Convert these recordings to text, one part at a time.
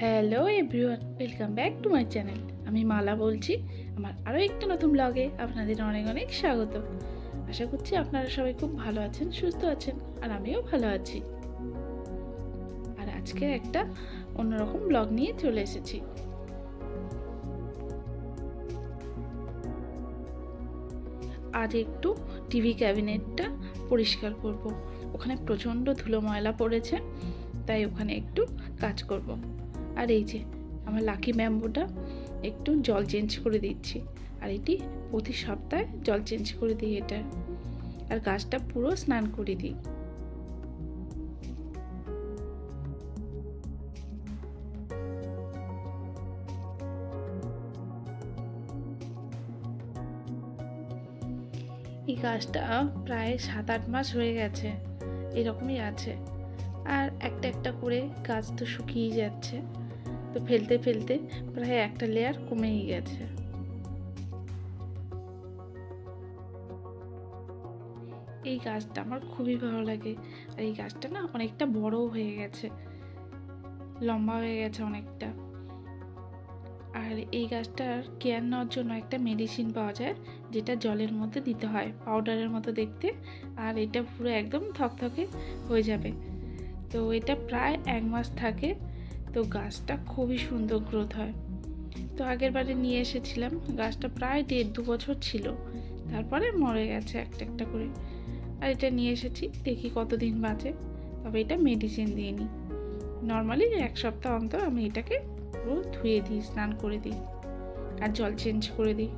Hello everyone, welcome back to my channel আমি মালা বলছি, আমার আরও একটা নতুন ব্লগে আপনাদের অনেক অনেক স্বাগত আশা করছি আপনারা সবাই খুব ভালো আছেন, সুস্থ আছেন, আর আমিও ভালো আছি আর আজকে একটা অন্যরকম ব্লগ নিয়ে চলে এসেছি আজ একটু টিভি ক্যাবিনেটটা পরিষ্কার করব। ওখানে প্রচণ্ড ধুলো ময়লা পড়েছে, তাই ওখানে একটু কাজ করব। আর এই যে আমার লাকি ব্যাম্বুটা একটু জল চেঞ্জ করে দিচ্ছি। আর এটি প্রতি সপ্তাহে জল চেঞ্জ করে দিই এটা। আর গাছটা পুরো স্নান করে দিই। এই গাছটা প্রায় সাত আট মাস হয়ে গেছে, এরকমই আছে। আর একটা একটা করে গাছ তো শুকিয়ে যাচ্ছে। তো ফেলতে ফেলতে প্রায় একটা লেয়ার কমেই গেছে। এই গাছটা আমার খুবই ভালো লাগে। আর এই গাছটা না অনেকটা বড়ও হয়ে গেছে। লম্বা হয়ে গেছে অনেকটা। আর এই গাছটার কেয়ার নেওয়ার জন্য একটা মেডিসিন পাওয়া যায়, যেটা জলের মধ্যে দিতে হয় পাউডারের মতো দেখতে। আর এটা পুরো একদম থকথকে হয়ে যাবে। তো এটা প্রায় এক মাস থাকে। তো গাছটা খুবই সুন্দর গ্রোথ হয়। তো আগের বারে নিয়ে এসেছিলাম। গাছটা প্রায় দেড় দু বছর ছিল। তারপরে মরে গেছে একটা একটা করে। আর এটা নিয়ে এসেছি, দেখি কতদিন বাঁচে। তবে এটা মেডিসিন দিয়ে নিই। নর্মালি এক সপ্তাহ অন্তর আমি এটাকে পুরো ধুয়ে দিই, স্নান করে দিই। আর জল চেঞ্জ করে দিই।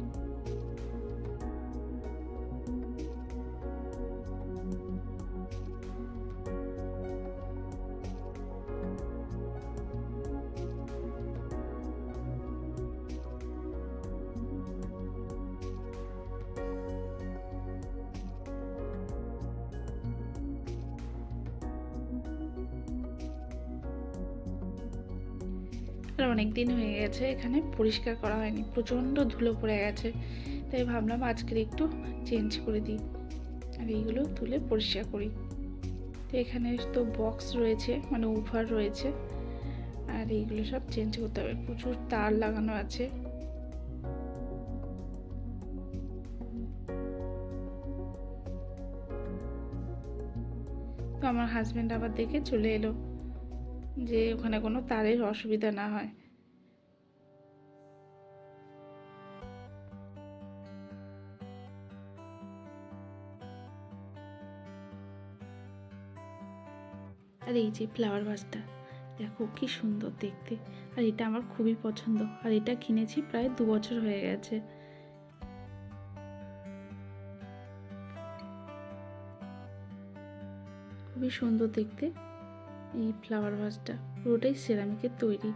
আর অনেক দিন হয়ে গেছে, এখানে পরিষ্কার করা হয়নি, প্রচণ্ড ধুলো পড়ে গেছে। তাই ভাবলাম আজকের একটু চেঞ্জ করে দিই আর এইগুলো তুলে পরিষ্কার করি। তো এখানে তো বক্স রয়েছে মানে উভার রয়েছে। আর এইগুলো সব চেঞ্জ করতে হবে, প্রচুর তার লাগানো আছে। তো আমার হাজব্যান্ড আবার দেখে চলে এলো। যে ওখানে কোনো তারের অসুবিধা না হয়। আর এই যে ফ্লাওয়ার ভাসটা দেখো কি সুন্দর দেখতে। আর এটা আমার খুবই পছন্দ। আর এটা কিনেছি প্রায় দু বছর হয়ে গেছে। খুবই সুন্দর দেখতে। এই ফ্লাওয়ার ভাসটা পুরোটাই সেরামিকের তৈরি।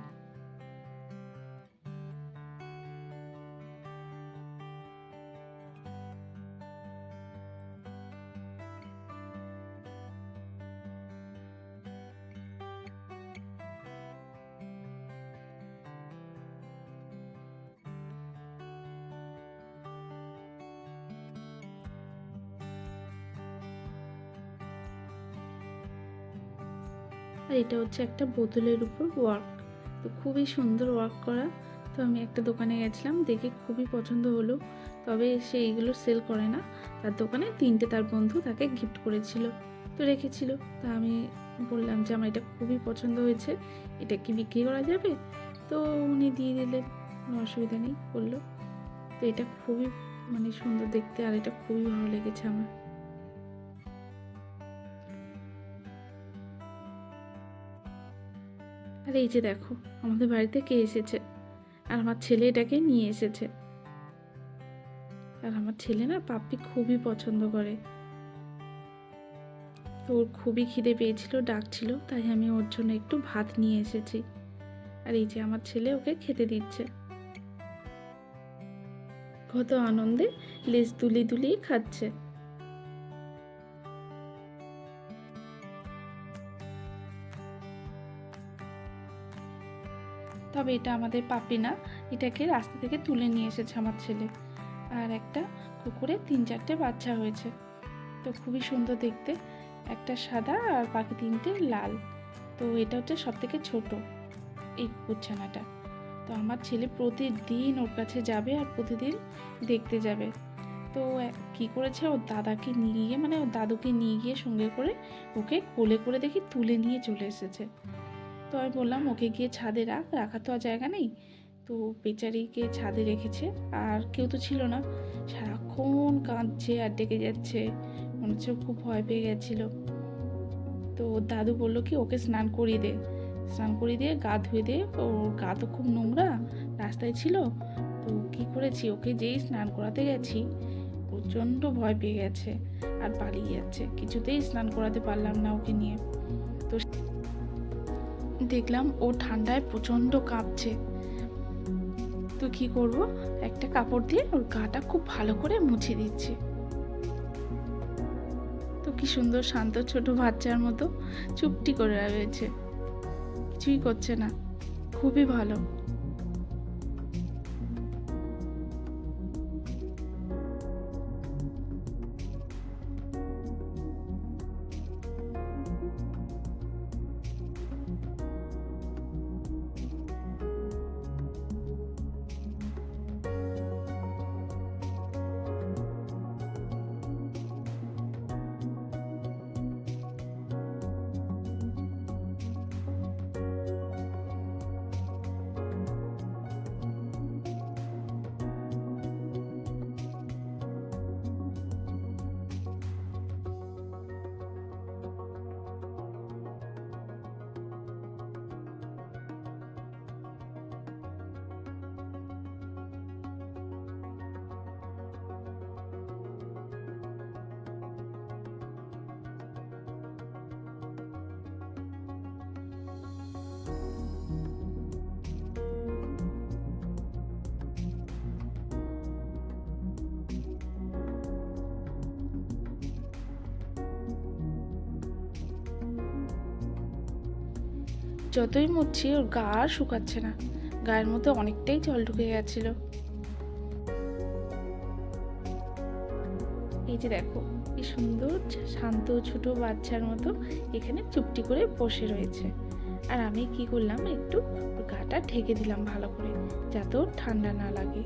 আর এটা হচ্ছে একটা বোতলের উপর ওয়ার্ক। তো খুবই সুন্দর ওয়ার্ক করা। তো আমি একটা দোকানে গেছিলাম, দেখে খুবই পছন্দ হলো। তবে সে এইগুলো সেল করে না। তার দোকানে তিনটে তার বন্ধু তাকে গিফট করেছিল, তো রেখেছিল। তা আমি বললাম যে আমার এটা খুবই পছন্দ হয়েছে, এটা কি বিক্রি করা যাবে? তো উনি দিয়ে দিলেন, কোনো অসুবিধা নেই, বলল। তো এটা খুবই মানে সুন্দর দেখতে আর এটা খুবই ভালো লেগেছে আমার। আর এই যে দেখো, আমাদের বাড়িতে কে এসেছে? আর আমার ছেলে এটাকে নিয়ে এসেছে। আর আমার ছেলে না পাপ্পি খুবই পছন্দ করে। তো ওর খুবই খিদে পেয়েছিল, ডাকছিল, তাই আমি ওর জন্য একটু ভাত নিয়ে এসেছি। আর এই যে আমার ছেলে ওকে খেতে দিচ্ছে। কত আনন্দে লেজ দুলি দুলিয়ে খাচ্ছে। তবে এটা আমাদের পাপি না, এটাকে রাস্তা থেকে তুলে নিয়ে এসেছে আমার ছেলে। আর একটা কুকুরে তিন চারটে বাচ্চা হয়েছে। তো খুবই সুন্দর দেখতে। একটা সাদা আর বাকি তিনটে লাল। তো এটা হচ্ছে সব থেকে ছোটো এই কুকুরছানাটা তো আমার ছেলে প্রতিদিন ওর কাছে যাবে আর প্রতিদিন দেখতে যাবে। তো কি করেছে? ওর দাদাকে নিয়ে গিয়ে মানে ওর দাদুকে নিয়ে গিয়ে সঙ্গে করে ওকে কোলে করে দেখি তুলে নিয়ে চলে এসেছে। তো আমি বললাম, ওকে গিয়ে ছাদে রাখ, রাখার তো আর জায়গা নেই। তো বেচারিকে ছাদে রেখেছে, আর কেউ তো ছিল না। সারাক্ষণ কাঁদছে আর ডেকে যাচ্ছে। মনে হচ্ছে খুব ভয় পেয়ে গেছিল। তো দাদু বলল কি, ওকে স্নান করিয়ে দে। স্নান করিয়ে দিয়ে গা ধুয়ে দিয়ে, ওর গা তো খুব নোংরা, রাস্তায় ছিল। তো কি করেছি? ওকে যেই স্নান করাতে গেছি, প্রচণ্ড ভয় পেয়ে গেছে আর পালিয়ে যাচ্ছে। কিছুতেই স্নান করাতে পারলাম না ওকে নিয়ে। তো দেখলাম ও ঠান্ডায় প্রচণ্ড কাঁপছে। তো কি করব? একটা কাপড় দিয়ে ওর গাটা খুব ভালো করে মুছে দিচ্ছি। তো কি সুন্দর শান্ত ছোট বাচ্চার মতো চুপটি করে রয়েছে। কিছুই করছে না। খুবই ভালো। যতই মুছছি ওর গা আর শুকাচ্ছে না। গায়ের মধ্যে অনেকটাই জল ঢুকে গেছিল। এই যে দেখো, কি সুন্দর শান্ত ছোট বাচ্চার মতো এখানে চুপটি করে বসে রয়েছে। আর আমি কি করলাম, একটু গাটা ঢেকে দিলাম ভালো করে, যাতে ওর ঠান্ডা না লাগে।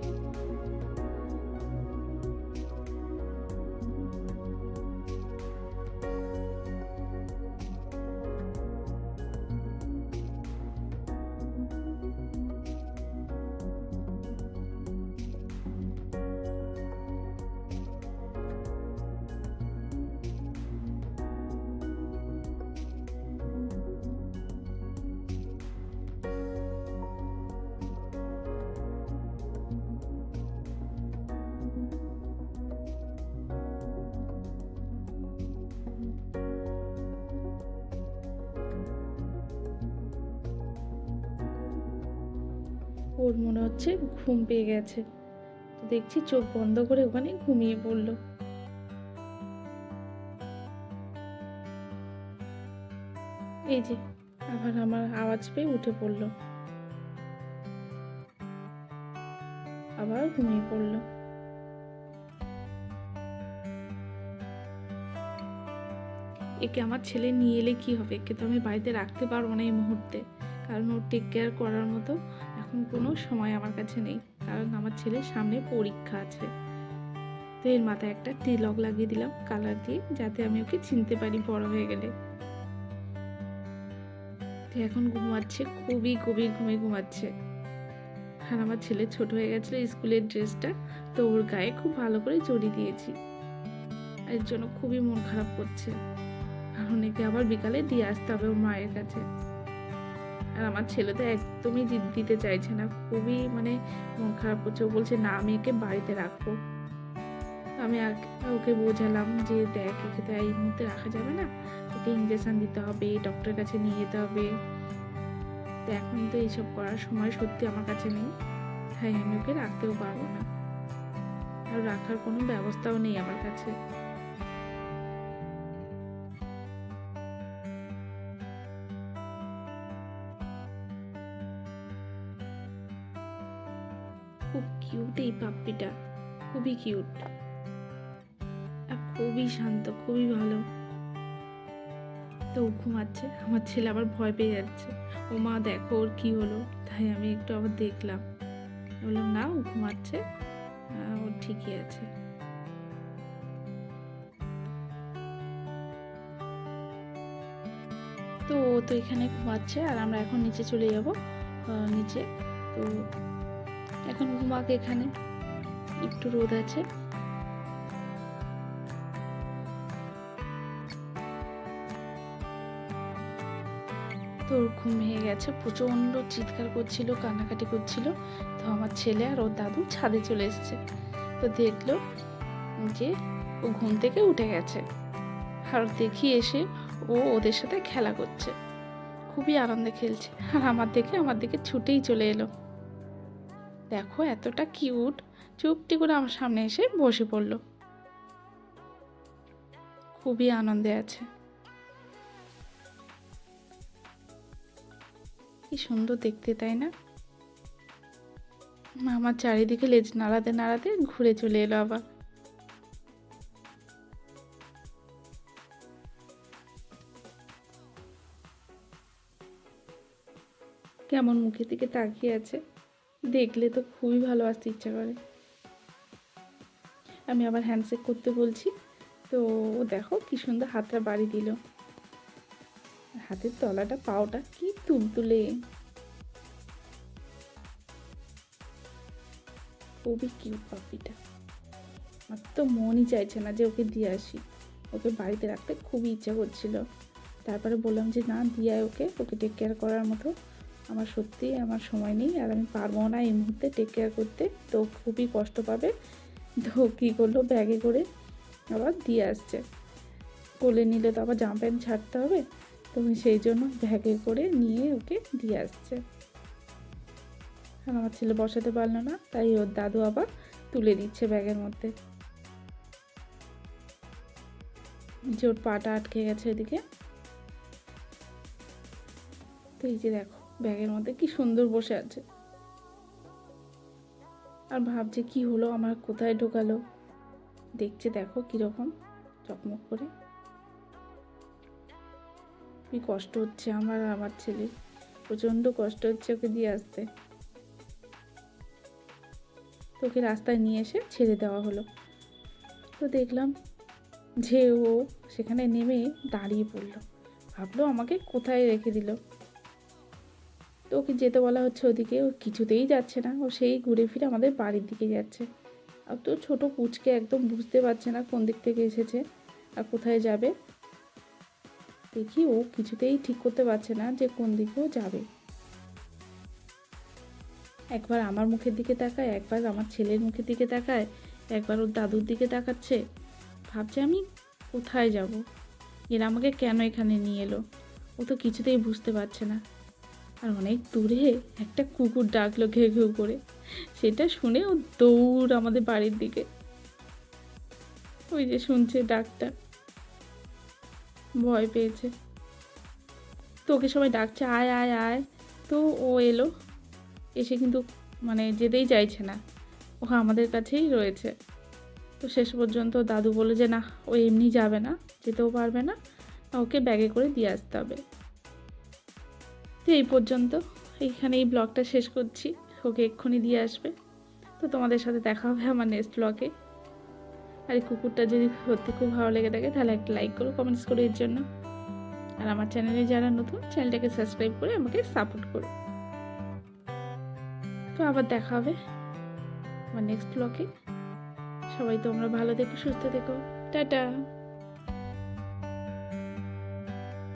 ওর মনে হচ্ছে ঘুম পেয়ে গেছে। দেখছি চোখ বন্ধ করে ওখানে ঘুমিয়ে পড়ল। এই যে, আবার আমার আওয়াজ পেয়ে উঠে পড়ল। আবার ঘুমিয়ে পড়ল। একে আমার ছেলে নিয়ে এলে কি হবে? একে তো আমি বাড়িতে রাখতে পারব না এই মুহূর্তে। কারণ ওর টেক কেয়ার করার মতো এখন কোনো সময় আমার কাছে নেই, কারণ আমার ছেলের সামনে পরীক্ষা আছে। তো এর মাথায় একটা তিলক লাগিয়ে দিলাম কালার দিয়ে, যাতে আমি ওকে চিনতে পারি বড় হয়ে গেলে। এখন ঘুমাচ্ছে, খুবই গভীর ঘুমে ঘুমাচ্ছে। আর আমার ছেলে ছোট হয়ে গেছিল স্কুলের ড্রেসটা, তো ওর গায়ে খুব ভালো করে জড়িয়ে দিয়েছি। এর জন্য খুবই মন খারাপ করছে। কারণ একে আবার বিকালে দিয়ে আসতে হবে ওর মায়ের কাছে। আর আমার ছেলে তো একদমই জিদ দিতে চাইছে না। খুবই মানে মন খারাপ করছে। ও বলছে, না, আমি একে বাড়িতে রাখব। আমি ওকে বোঝালাম যে, দেখ, একে তো এই মুহূর্তে রাখা যাবে না। ওকে ইঞ্জেকশন দিতে হবে ডক্টরের কাছে নিয়ে যেতে হবে। তো এখন তো এইসব করার সময় সত্যি আমার কাছে নেই। তাই আমি ওকে রাখতেও পারব না। আর রাখার কোনো ব্যবস্থাও নেই আমার কাছে। খুব কিউট এই পাপ্পিটা। খুবই কিউট খুবই শান্ত, খুবই ভালো। তো ঘুমাচ্ছে, আমার ছেলে আবার ভয় পেয়ে যাচ্ছে। ও মা, দেখো ওর কী হলো। তাই আমি একটু আবার দেখলাম। বললাম, না, ও ঘুমাচ্ছে। ও ঠিকই আছে। তো ও তো এখানে ঘুমাচ্ছে, আর আমরা এখন নিচে চলে যাব। নিচে। তো এখন ঘুমাক এখানে। একটু রোদ আছে। তো ওর ঘুম ভেঙে গেছে, প্রচণ্ড চিৎকার করছিল, কান্নাকাটি করছিল। তো আমার ছেলে আর ওর দাদু ছাদে চলে এসেছে। তো দেখল যে ও ঘুম থেকে উঠে গেছে। আর দেখি এসে ও ওদের সাথে খেলা করছে। খুবই আনন্দে খেলছে। আর আমার দেখে, আমার দিকে ছুটেই চলে এলো। দেখো এতটা কিউট। চুপটি করে আমার সামনে এসে বসে পড়ল। খুবই আনন্দে আছে। কি সুন্দর দেখতে, তাই না? আমার চারিদিকে লেজ নাড়াতে নাড়াতে ঘুরে চলে এলো আবার। কেমন মুখের দিকে তাকিয়ে আছে? দেখলে তো খুবই ভালোবাসতে ইচ্ছা করে। আমি আবার হ্যান্ডশেক করতে বলছি। তো দেখো কি সুন্দর হাতটা বাড়ি দিল। হাতের তলাটা, পাওটা কি তুলতুলে। খুবই কিউট পাপিটা আমার তো মনই চাইছে না যে ওকে দিয়ে আসি। ওকে বাড়িতে রাখতে খুবই ইচ্ছা করছিল। তারপরে বললাম যে, না, দিয়ে ওকে। ওকে টেক কেয়ার করার মতো। আমার সত্যিই আমার সময় নেই আর আমি পারব না এই মুহূর্তে টেক কেয়ার করতে। তো খুবই কষ্ট পাবে। তো কী করল? ব্যাগে করে আবার দিয়ে আসছে। কোলে নিলে তো আবার জামা প্যান্ট ছাড়তে হবে। তো সেই জন্য ব্যাগে করে নিয়ে ওকে দিয়ে আসছে। আর আমার ছেলে বসাতে পারল না, তাই ওর দাদু আবার তুলে দিচ্ছে ব্যাগের মধ্যে। যে ওর পাটা আটকে গেছে এদিকে। তো এই যে দেখো ব্যাগের মধ্যে কি সুন্দর বসে আছে। আর ভাবছে কি হলো, আমার কোথায় ঢোকালো। দেখছে দেখো কীরকম, চকমক করে। কি কষ্ট হচ্ছে আমার আমার ছেলে প্রচণ্ড কষ্ট হচ্ছে ওকে দিয়ে আসতে। তো ওকে রাস্তায় নিয়ে এসে ছেড়ে দেওয়া হলো। তো দেখলাম যে ও সেখানে নেমে দাঁড়িয়ে পড়ল। ভাবলো আমাকে কোথায় রেখে দিল। তো ওকে যেতে বলা হচ্ছে ওদিকে, ও কিছুতেই যাচ্ছে না। ও সেই ঘুরে ফিরে আমাদের বাড়ির দিকে যাচ্ছে। আর তো ছোটো কুচকে একদম বুঝতে পারছে না কোন দিক থেকে এসেছে আর কোথায় যাবে। দেখি ও কিছুতেই ঠিক করতে পারছে না যে কোন দিকে ও যাবে। একবার আমার মুখের দিকে তাকায়, একবার আমার ছেলের মুখের দিকে তাকায়, একবার ওর দাদুর দিকে তাকাচ্ছে। ভাবছে আমি কোথায় যাব? এরা আমাকে কেন এখানে নিয়ে এলো? ও তো কিছুতেই বুঝতে পারছে না। আর অনেক দূরে একটা কুকুর ডাকলো ঘেউ ঘেউ করে। সেটা শুনে ও দৌড় আমাদের বাড়ির দিকে। ওই যে শুনছে ডাকটা। ভয় পেয়েছে। তো ওকে সবাই ডাকছে, আয় আয় আয়। তো ও এলো। এসে কিন্তু মানে যেতেই চাইছে না। ও আমাদের কাছেই রয়েছে। তো শেষ পর্যন্ত দাদু বলে যে, না, ও এমনি যাবে না। যেতেও পারবে না। ওকে ব্যাগে করে দিয়ে আসতে হবে। তো এই পর্যন্ত। এইখানে এই ব্লগটা শেষ করছি। ওকে এক্ষুনি দিয়ে আসবে। তো তোমাদের সাথে দেখা হবে আমার নেক্সট ব্লগে আর এই কুকুরটা যদি সত্যি খুব ভালো লেগে থাকে, তাহলে একটা লাইক করো কমেন্টস করো এর জন্য। আর আমার চ্যানেলে যারা নতুন চ্যানেলটাকে সাবস্ক্রাইব করে আমাকে সাপোর্ট করো। তো আবার দেখা হবে আমার নেক্সট ব্লগে সবাই তোমরা ভালো থেকো, সুস্থ থেকো। টাটা!